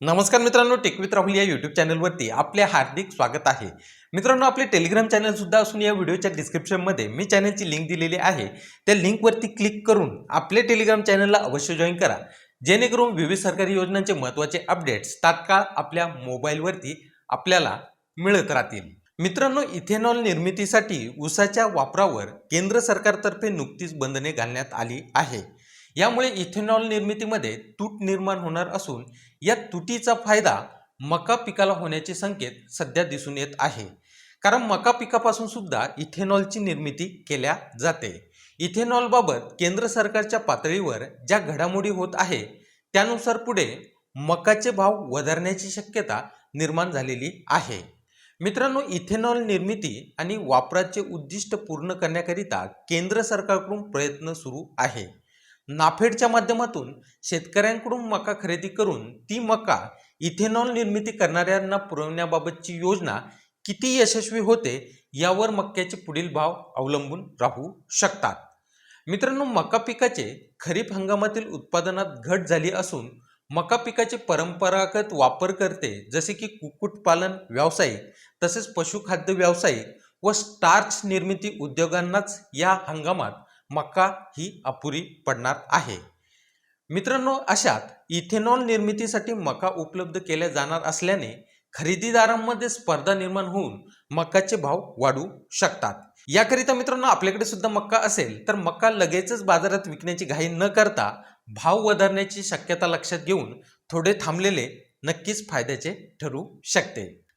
नमस्कार मित्रांनो टेकवित राहुल या यूट्यूब चॅनलवरती आपले हार्दिक स्वागत आहे. मित्रांनो आपले टेलिग्राम चॅनल सुद्धा असून या व्हिडिओच्या डिस्क्रिप्शनमध्ये मी चॅनलची लिंक दिलेली आहे. त्या लिंकवरती क्लिक करून आपले टेलिग्राम चॅनलला अवश्य जॉईन करा. जेणेकरून विविध सरकारी योजनांचे महत्त्वाचे अपडेट्स तात्काळ आपल्या मोबाईलवरती आपल्याला मिळत राहतील. मित्रांनो इथेनॉल निर्मितीसाठी उसाच्या वापरावर केंद्र सरकारतर्फे नुकतीच बंधने घालण्यात आली आहे. यामुळे इथेनॉल निर्मितीमध्ये तूट निर्माण होणार असून या तुटीचा फायदा मका पिकाला होण्याचे संकेत सध्या दिसून येत आहे. कारण मका पिकापासून सुद्धा इथेनॉलची निर्मिती केल्या जाते. इथेनॉलबाबत केंद्र सरकारच्या पातळीवर ज्या घडामोडी होत आहे त्यानुसार पुढे मकाचे भाव वधारण्याची शक्यता निर्माण झालेली आहे. मित्रांनो इथेनॉल निर्मिती आणि वापराचे उद्दिष्ट पूर्ण करण्याकरिता केंद्र सरकारकडून प्रयत्न सुरू आहे. नाफेडच्या माध्यमातून शेतकऱ्यांकडून मका खरेदी करून ती मका इथेनॉल निर्मिती करणाऱ्यांना पुरवण्याबाबतची योजना किती यशस्वी होते यावर मक्याचे पुढील भाव अवलंबून राहू शकतात. मित्रांनो मका पिकाचे खरीप हंगामातील उत्पादनात घट झाली असून मका पिकाचे परंपरागत वापरकर्ते जसे की कुक्कुटपालन व्यावसायिक तसेच पशुखाद्य व्यावसायिक व स्टार्च निर्मिती उद्योगांनाच या हंगामात मक्का ही अपुरी पडणार आहे. मित्रांनो अशात इथेनॉल निर्मितीसाठी मका उपलब्ध केल्या जाणार असल्याने खरेदीदारांमध्ये स्पर्धा निर्माण होऊन मकाचे भाव वाढू शकतात. याकरिता मित्रांनो आपल्याकडे सुद्धा मक्का असेल तर मक्का लगेचच बाजारात विकण्याची घाई न करता भाव वधारण्याची शक्यता लक्षात घेऊन थोडे थांबलेले नक्कीच फायद्याचे ठरू शकते.